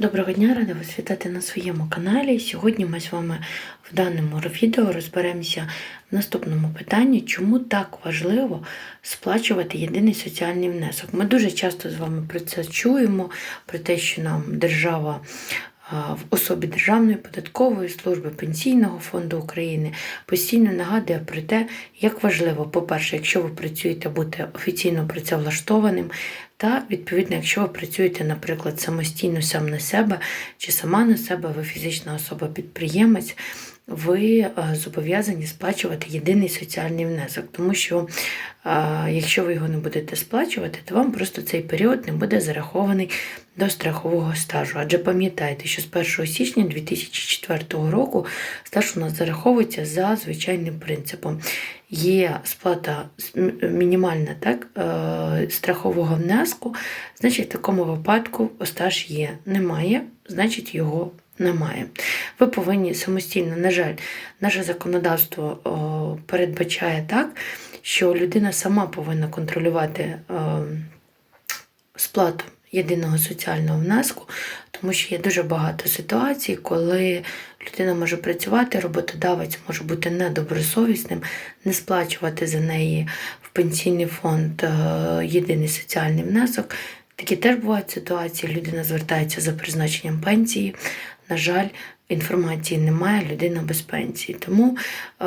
Доброго дня, рада вас вітати на своєму каналі. Сьогодні ми з вами в даному відео розберемося в наступному питанні, чому так важливо сплачувати єдиний соціальний внесок. Ми дуже часто з вами про це чуємо, про те, що нам держава в особі Державної податкової служби Пенсійного фонду України постійно нагадує про те, як важливо, по-перше, якщо ви працюєте, бути офіційно працевлаштованим, та відповідно, якщо ви працюєте, наприклад, самостійно сам на себе чи сама на себе, ви фізична особа-підприємець, ви е, зобов'язані сплачувати єдиний соціальний внесок, тому що е, якщо ви його не будете сплачувати, то вам просто цей період не буде зарахований до страхового стажу. Адже пам'ятайте, що з 1 січня 2004 року стаж у нас зараховується за звичайним принципом. Є сплата мінімальна так, е, страхового внеску, значить, в такому випадку стаж є. Немає, значить, його немає. Ви повинні самостійно, на жаль, наше законодавство о, передбачає так, що людина сама повинна контролювати о, сплату єдиного соціального внеску, тому що є дуже багато ситуацій, коли людина може працювати, роботодавець може бути недобросовісним, не сплачувати за неї в пенсійний фонд е, єдиний соціальний внесок. Такі теж бувають ситуації, людина звертається за призначенням пенсії. На жаль, інформації немає, людина без пенсії. Тому е,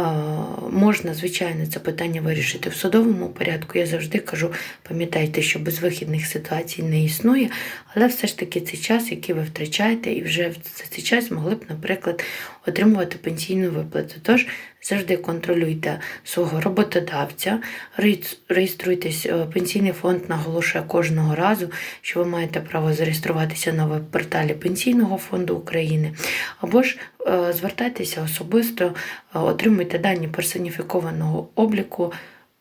можна, звичайно, це питання вирішити в судовому порядку. Я завжди кажу, пам'ятайте, що безвихідних ситуацій не існує, але все ж таки цей час, який ви втрачаєте, і вже за цей час могли б, наприклад, отримувати пенсійну виплату. Тож завжди контролюйте свого роботодавця, реєструйтесь, е, пенсійний фонд наголошує кожного разу, що ви маєте право зареєструватися на веб-порталі Пенсійного фонду України. Або ж е, звертайтеся особисто, е, отримуйте дані персоніфікованого обліку,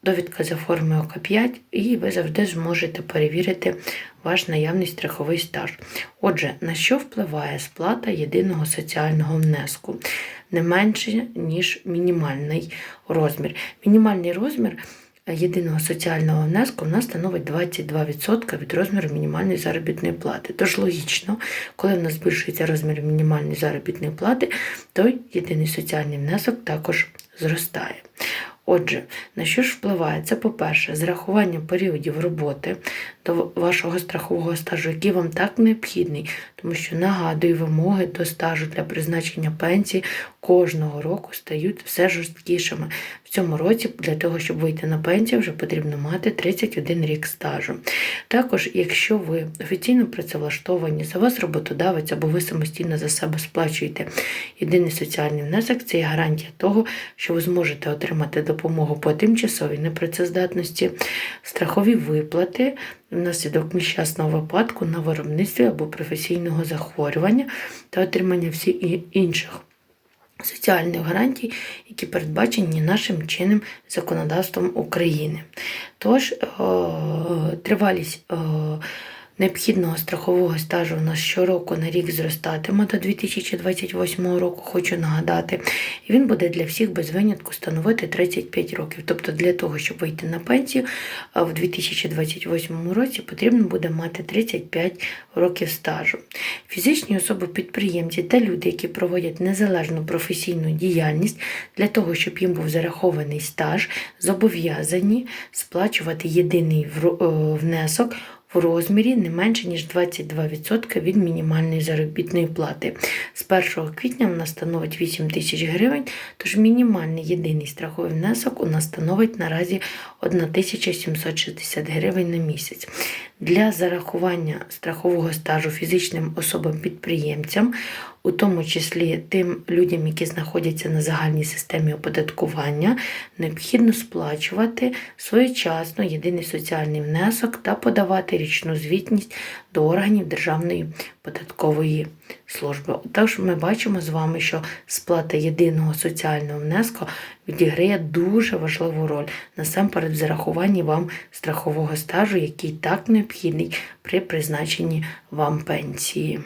довідка за формою ОК5, і ви завжди зможете перевірити ваш наявний страховий стаж. Отже, на що впливає сплата єдиного соціального внеску? Не менше, ніж мінімальний розмір. Мінімальний розмір. Єдиного соціального внеску в нас становить 22% від розміру мінімальної заробітної плати. Тож логічно, коли в нас збільшується розмір мінімальної заробітної плати, то єдиний соціальний внесок також зростає. Отже, на що ж впливає? Це, по-перше, зрахування періодів роботи до вашого страхового стажу, який вам так необхідний, тому що нагадую, вимоги до стажу для призначення пенсії кожного року стають все жорсткішими. В цьому році для того, щоб вийти на пенсію, вже потрібно мати 31 рік стажу. Також, якщо ви офіційно працевлаштовані, за вас роботодавець або ви самостійно за себе сплачуєте єдиний соціальний внесок, це є гарантія того, що ви зможете отримати допомогу по тимчасовій непрацездатності, страхові виплати внаслідок нещасного випадку на виробництві або професійного захворювання та отримання всіх інших. Соціальних гарантій, які передбачені нашим чинним законодавством України. Тож, тривалість необхідного страхового стажу у нас щороку на рік зростатиме до 2028 року, хочу нагадати, і він буде для всіх без винятку становити 35 років. Тобто для того, щоб вийти на пенсію в 2028 році потрібно буде мати 35 років стажу. Фізичні особи-підприємці та люди, які проводять незалежну професійну діяльність, для того, щоб їм був зарахований стаж, зобов'язані сплачувати єдиний внесок в розмірі не менше, ніж 22% від мінімальної заробітної плати. З 1 квітня вона становить 8 тисяч гривень, тож мінімальний єдиний страховий внесок у нас становить наразі 1760 гривень на місяць. Для зарахування страхового стажу фізичним особам-підприємцям, у тому числі тим людям, які знаходяться на загальній системі оподаткування, необхідно сплачувати своєчасно єдиний соціальний внесок та подавати річну звітність до органів Державної податкової служби. Тож ми бачимо з вами, що сплата єдиного соціального внеску відіграє дуже важливу роль насамперед в зарахуванні вам страхового стажу, який так необхідний при призначенні вам пенсії.